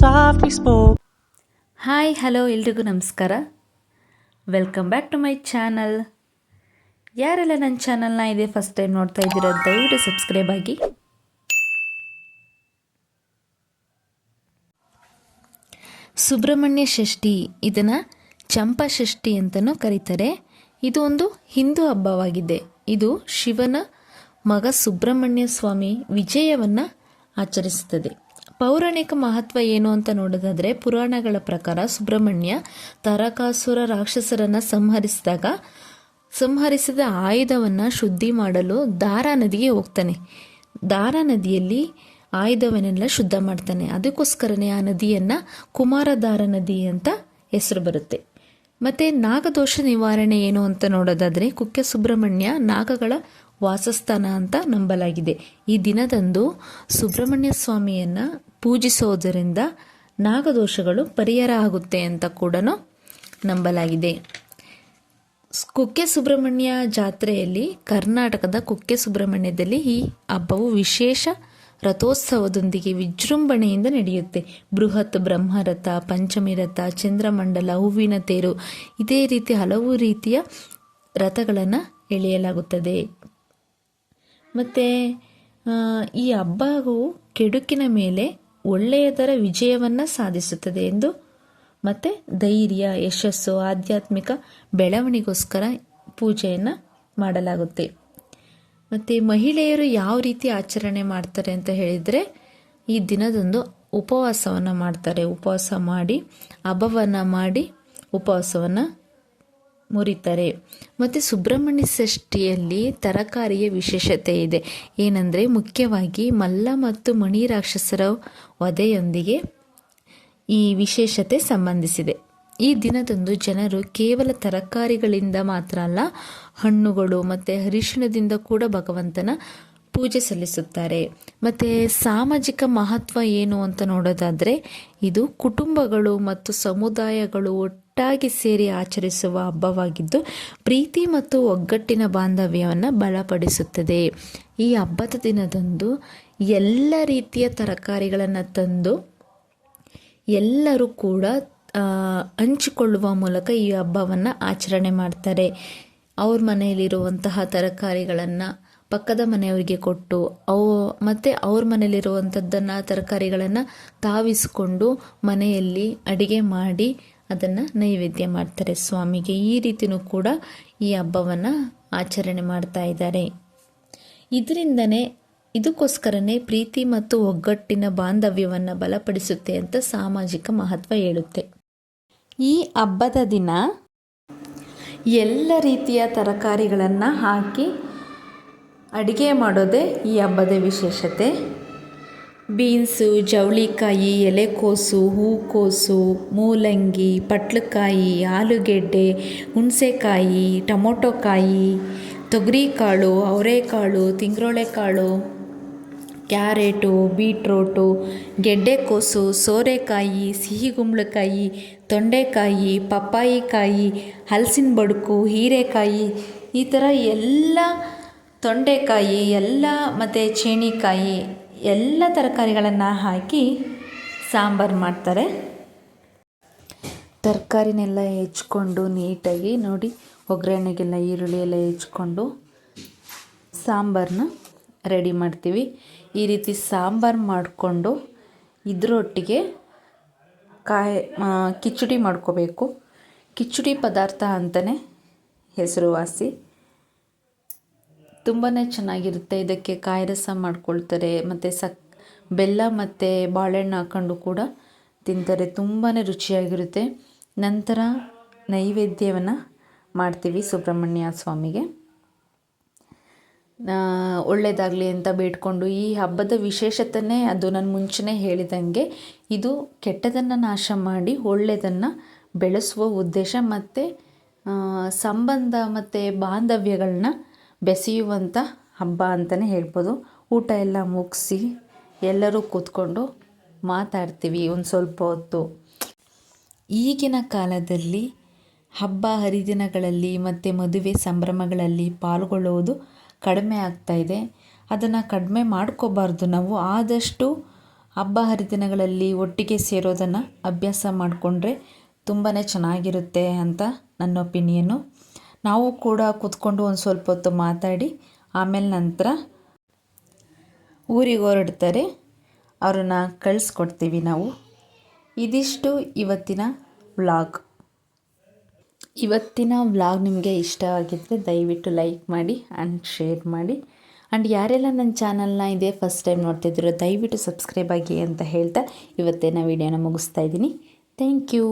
softly spoke. Hi hello ಎಲ್ರಿಗೂ ನಮಸ್ಕಾರ. Welcome back to my channel ಯಾರೆಲ್ಲ ನನ್ನ ಚಾನಲ್ನ ಇದೆ ಫಸ್ಟ್ ಟೈಮ್ ನೋಡ್ತಾ ಇದ್ದೀರ, ದಯವಿಟ್ಟು ಸಬ್ಸ್ಕ್ರೈಬ್ ಆಗಿ. ಸುಬ್ರಹ್ಮಣ್ಯ ಷಷ್ಠಿ ಇದನ್ನು ಚಂಪಾ ಷಷ್ಠಿ ಅಂತಲೂ ಕರೀತಾರೆ. ಇದು ಒಂದು ಹಿಂದೂ ಹಬ್ಬವಾಗಿದೆ. ಇದು ಶಿವನ ಮಗ ಸುಬ್ರಹ್ಮಣ್ಯ ಸ್ವಾಮಿ ವಿಜಯವನ್ನು ಆಚರಿಸುತ್ತದೆ. ಪೌರಾಣಿಕ ಮಹತ್ವ ಏನು ಅಂತ ನೋಡೋದಾದರೆ ಪುರಾಣಗಳ ಪ್ರಕಾರ ಸುಬ್ರಹ್ಮಣ್ಯ ತರಕಾಸುರ ರಾಕ್ಷಸರನ್ನು ಸಂಹರಿಸಿದಾಗ, ಸಂಹರಿಸಿದ ಆಯುಧವನ್ನು ಶುದ್ಧಿ ಮಾಡಲು ದಾರಾ ನದಿಗೆ ಹೋಗ್ತಾನೆ. ದಾರಾ ನದಿಯಲ್ಲಿ ಆಯುಧವನ್ನೆಲ್ಲ ಶುದ್ಧ ಮಾಡ್ತಾನೆ. ಅದಕ್ಕೋಸ್ಕರನೇ ಆ ನದಿಯನ್ನು ಕುಮಾರಧಾರ ನದಿ ಅಂತ ಹೆಸರು ಬರುತ್ತೆ. ಮತ್ತು ನಾಗದೋಷ ನಿವಾರಣೆ ಏನು ಅಂತ ನೋಡೋದಾದರೆ ಕುಕ್ಕೆ ಸುಬ್ರಹ್ಮಣ್ಯ ನಾಗಗಳ ವಾಸಸ್ಥಾನ ಅಂತ ನಂಬಲಾಗಿದೆ. ಈ ದಿನದಂದು ಸುಬ್ರಹ್ಮಣ್ಯ ಸ್ವಾಮಿಯನ್ನು ಪೂಜಿಸೋದರಿಂದ ನಾಗದೋಷಗಳು ಪರಿಹಾರ ಆಗುತ್ತೆ ಅಂತ ಕೂಡ ನಂಬಲಾಗಿದೆ. ಕುಕ್ಕೆ ಸುಬ್ರಹ್ಮಣ್ಯ ಜಾತ್ರೆಯಲ್ಲಿ, ಕರ್ನಾಟಕದ ಕುಕ್ಕೆ ಸುಬ್ರಹ್ಮಣ್ಯದಲ್ಲಿ ಈ ಹಬ್ಬವು ವಿಶೇಷ ರಥೋತ್ಸವದೊಂದಿಗೆ ವಿಜೃಂಭಣೆಯಿಂದ ನಡೆಯುತ್ತೆ. ಬೃಹತ್ ಬ್ರಹ್ಮರಥ, ಪಂಚಮಿ ರಥ, ಚಂದ್ರಮಂಡಲ, ಹೂವಿನ ತೇರು, ಇದೇ ರೀತಿ ಹಲವು ರೀತಿಯ ರಥಗಳನ್ನು ಎಳೆಯಲಾಗುತ್ತದೆ. ಮತ್ತು ಈ ಹಬ್ಬವು ಕೆಡುಕಿನ ಮೇಲೆ ಒಳ್ಳೆಯದರ ವಿಜಯವನ್ನು ಸಾಧಿಸುತ್ತದೆ ಎಂದು ಮತ್ತು ಧೈರ್ಯ, ಯಶಸ್ಸು, ಆಧ್ಯಾತ್ಮಿಕ ಬೆಳವಣಿಗೋಸ್ಕರ ಪೂಜೆಯನ್ನು ಮಾಡಲಾಗುತ್ತೆ. ಮತ್ತು ಮಹಿಳೆಯರು ಯಾವ ರೀತಿ ಆಚರಣೆ ಮಾಡ್ತಾರೆ ಅಂತ ಹೇಳಿದರೆ, ಈ ದಿನದಂದು ಉಪವಾಸವನ್ನು ಮಾಡ್ತಾರೆ. ಉಪವಾಸ ಮಾಡಿ, ಹಬ್ಬವನ್ನು ಮಾಡಿ ಉಪವಾಸವನ್ನು ಮುರಿತಾರೆ. ಮತ್ತು ಸುಬ್ರಹ್ಮಣ್ಯ ಷಷ್ಠಿಯಲ್ಲಿ ತರಕಾರಿಯ ವಿಶೇಷತೆ ಇದೆ. ಏನಂದರೆ ಮುಖ್ಯವಾಗಿ ಮಲ್ಲ ಮತ್ತು ಮಣಿ ರಾಕ್ಷಸರ ವಧೆಯೊಂದಿಗೆ ಈ ವಿಶೇಷತೆ ಸಂಬಂಧಿಸಿದೆ. ಈ ದಿನದಂದು ಜನರು ಕೇವಲ ತರಕಾರಿಗಳಿಂದ ಮಾತ್ರ ಅಲ್ಲ, ಹಣ್ಣುಗಳು ಮತ್ತು ಅರಿಶಿಣದಿಂದ ಕೂಡ ಭಗವಂತನ ಪೂಜೆ ಸಲ್ಲಿಸುತ್ತಾರೆ. ಮತ್ತು ಸಾಮಾಜಿಕ ಮಹತ್ವ ಏನು ಅಂತ ನೋಡೋದಾದರೆ, ಇದು ಕುಟುಂಬಗಳು ಮತ್ತು ಸಮುದಾಯಗಳು ಒಟ್ಟಾಗಿ ಸೇರಿ ಆಚರಿಸುವ ಹಬ್ಬವಾಗಿದ್ದು, ಪ್ರೀತಿ ಮತ್ತು ಒಗ್ಗಟ್ಟಿನ ಬಾಂಧವ್ಯವನ್ನು ಬಲಪಡಿಸುತ್ತದೆ. ಈ ಹಬ್ಬದ ದಿನದಂದು ಎಲ್ಲ ರೀತಿಯ ತರಕಾರಿಗಳನ್ನು ತಂದು, ಎಲ್ಲರೂ ಕೂಡ ಹಂಚಿಕೊಳ್ಳುವ ಮೂಲಕ ಈ ಹಬ್ಬವನ್ನು ಆಚರಣೆ ಮಾಡ್ತಾರೆ. ಅವ್ರ ಮನೆಯಲ್ಲಿರುವಂತಹ ತರಕಾರಿಗಳನ್ನು ಪಕ್ಕದ ಮನೆಯವರಿಗೆ ಕೊಟ್ಟು, ಅವು, ಮತ್ತು ಅವ್ರ ಮನೆಯಲ್ಲಿರುವಂಥದ್ದನ್ನು ತರಕಾರಿಗಳನ್ನು ತಾವಿಸ್ಕೊಂಡು ಮನೆಯಲ್ಲಿ ಅಡಿಗೆ ಮಾಡಿ ಅದನ್ನು ನೈವೇದ್ಯ ಮಾಡ್ತಾರೆ ಸ್ವಾಮಿಗೆ. ಈ ರೀತಿಯೂ ಕೂಡ ಈ ಹಬ್ಬವನ್ನು ಆಚರಣೆ ಮಾಡ್ತಾ ಇದ್ದಾರೆ. ಇದರಿಂದನೇ ಇದಕ್ಕೋಸ್ಕರನೇ ಪ್ರೀತಿ ಮತ್ತು ಒಗ್ಗಟ್ಟಿನ ಬಾಂಧವ್ಯವನ್ನು ಬಲಪಡಿಸುತ್ತೆ ಅಂತ ಸಾಮಾಜಿಕ ಮಹತ್ವ ಹೇಳುತ್ತೆ. ಈ ಹಬ್ಬದ ದಿನ ಎಲ್ಲ ರೀತಿಯ ತರಕಾರಿಗಳನ್ನು ಹಾಕಿ ಅಡುಗೆ ಮಾಡೋದೇ ಈ ಹಬ್ಬದ ವಿಶೇಷತೆ. ಬೀನ್ಸು, ಜವಳಿಕಾಯಿ, ಎಲೆಕೋಸು, ಹೂಕೋಸು, ಮೂಲಂಗಿ, ಪಟ್ಲಕಾಯಿ, ಆಲೂಗೆಡ್ಡೆ, ಹುಣಸೆಕಾಯಿ, ಟೊಮೊಟೊಕಾಯಿ, ತೊಗರಿಕಾಳು, ಅವರೆಕಾಳು ತಿಂಗ್ರೋಳೆಕಾಳು ಕ್ಯಾರೆಟು, ಬೀಟ್ರೋಟು, ಗೆಡ್ಡೆಕೋಸು, ಸೋರೆಕಾಯಿ, ಸಿಹಿಗುಂಬಳಕಾಯಿ, ತೊಂಡೆಕಾಯಿ, ಪಪ್ಪಾಯಿಕಾಯಿ, ಹಲಸಿನ ಬಡುಕು, ಹೀರೆಕಾಯಿ, ಈ ಥರ ಎಲ್ಲ ತೊಂಡೆಕಾಯಿ, ಎಲ್ಲ ಮತ್ತು ಚೇಣಿಕಾಯಿ ಎಲ್ಲ ತರಕಾರಿಗಳನ್ನು ಹಾಕಿ ಸಾಂಬಾರು ಮಾಡ್ತಾರೆ. ತರಕಾರಿನೆಲ್ಲ ಹೆಚ್ಕೊಂಡು ನೀಟಾಗಿ ನೋಡಿ, ಒಗ್ಗರಣೆಗೆಲ್ಲ ಈರುಳ್ಳಿ ಎಲ್ಲ ಹೆಚ್ಕೊಂಡು ಸಾಂಬಾರನ್ನ ರೆಡಿ ಮಾಡ್ತೀವಿ. ಈ ರೀತಿ ಸಾಂಬಾರು ಮಾಡಿಕೊಂಡು ಇದರೊಟ್ಟಿಗೆ ಕಾಯಿ ಕಿಚಡಿ ಮಾಡ್ಕೋಬೇಕು. ಕಿಚಡಿ ಪದಾರ್ಥ ಅಂತಲೇ ಹೆಸರುವಾಸಿ. ತುಂಬಾ ಚೆನ್ನಾಗಿರುತ್ತೆ. ಇದಕ್ಕೆ ಕಾಯಿ ರಸ ಮಾಡ್ಕೊಳ್ತಾರೆ, ಮತ್ತು ಸಕ್, ಬೆಲ್ಲ ಮತ್ತು ಬಾಳೆಹಣ್ಣು ಹಾಕ್ಕೊಂಡು ಕೂಡ ತಿಂತಾರೆ. ತುಂಬಾ ರುಚಿಯಾಗಿರುತ್ತೆ. ನಂತರ ನೈವೇದ್ಯವನ್ನು ಮಾಡ್ತೀವಿ ಸುಬ್ರಹ್ಮಣ್ಯ ಸ್ವಾಮಿಗೆ. ಒಳ್ಳೆಯದಾಗಲಿ ಅಂತ ಬೇಡ್ಕೊಂಡು ಈ ಹಬ್ಬದ ವಿಶೇಷತೆಯೇ ಅದು ನಾನು ಮುಂಚೆನೇ ಹೇಳಿದಂಗೆ, ಇದು ಕೆಟ್ಟದನ್ನು ನಾಶ ಮಾಡಿ ಒಳ್ಳೆಯದನ್ನು ಬೆಳೆಸುವ ಉದ್ದೇಶ ಮತ್ತು ಸಂಬಂಧ ಮತ್ತು ಬಾಂಧವ್ಯಗಳನ್ನ ಬೆಸೆಯುವಂಥ ಹಬ್ಬ ಅಂತಲೇ ಹೇಳ್ಬೋದು. ಊಟ ಎಲ್ಲ ಮುಗಿಸಿ ಎಲ್ಲರೂ ಕೂತ್ಕೊಂಡು ಮಾತಾಡ್ತೀವಿ ಒಂದು ಸ್ವಲ್ಪ ಹೊತ್ತು. ಈಗಿನ ಕಾಲದಲ್ಲಿ ಹಬ್ಬ ಹರಿದಿನಗಳಲ್ಲಿ ಮತ್ತು ಮದುವೆ ಸಂಭ್ರಮಗಳಲ್ಲಿ ಪಾಲ್ಗೊಳ್ಳುವುದು ಕಡಿಮೆ ಆಗ್ತಾ ಇದೆ. ಅದನ್ನು ಕಡಿಮೆ ಮಾಡ್ಕೋಬಾರ್ದು ನಾವು. ಆದಷ್ಟು ಹಬ್ಬ ಹರಿದಿನಗಳಲ್ಲಿ ಒಟ್ಟಿಗೆ ಸೇರೋದನ್ನು ಅಭ್ಯಾಸ ಮಾಡಿಕೊಂಡ್ರೆ ತುಂಬಾ ಚೆನ್ನಾಗಿರುತ್ತೆ ಅಂತ ನನ್ನ ಒಪಿನಿಯನ್ನು ನಾವು ಕೂಡ ಕೂತ್ಕೊಂಡು ಒಂದು ಸ್ವಲ್ಪ ಹೊತ್ತು ಮಾತಾಡಿ, ಆಮೇಲೆ ನಂತರ ಊರಿಗೆ ಹೊರಡ್ತಾರೆ. ಅವ್ರನ್ನ ಕಳಿಸ್ಕೊಡ್ತೀವಿ ನಾವು. ಇದಿಷ್ಟು ಇವತ್ತಿನ ವ್ಲಾಗ್. ಇವತ್ತಿನ ವ್ಲಾಗ್ ನಿಮಗೆ ಇಷ್ಟ ಆಗಿದ್ದರೆ ದಯವಿಟ್ಟು ಲೈಕ್ ಮಾಡಿ ಆ್ಯಂಡ್ ಶೇರ್ ಮಾಡಿ. ಆ್ಯಂಡ್ ಯಾರೆಲ್ಲ ನನ್ನ ಚಾನಲ್ನ ಇದೇ ಫಸ್ಟ್ ಟೈಮ್ ನೋಡ್ತಿದ್ದೀರೋ, ದಯವಿಟ್ಟು ಸಬ್ಸ್ಕ್ರೈಬ್ ಆಗಿ ಅಂತ ಹೇಳ್ತಾ ಇವತ್ತಿನ ವಿಡಿಯೋನ ಮುಗಿಸ್ತಾ ಇದ್ದೀನಿ. Thank you.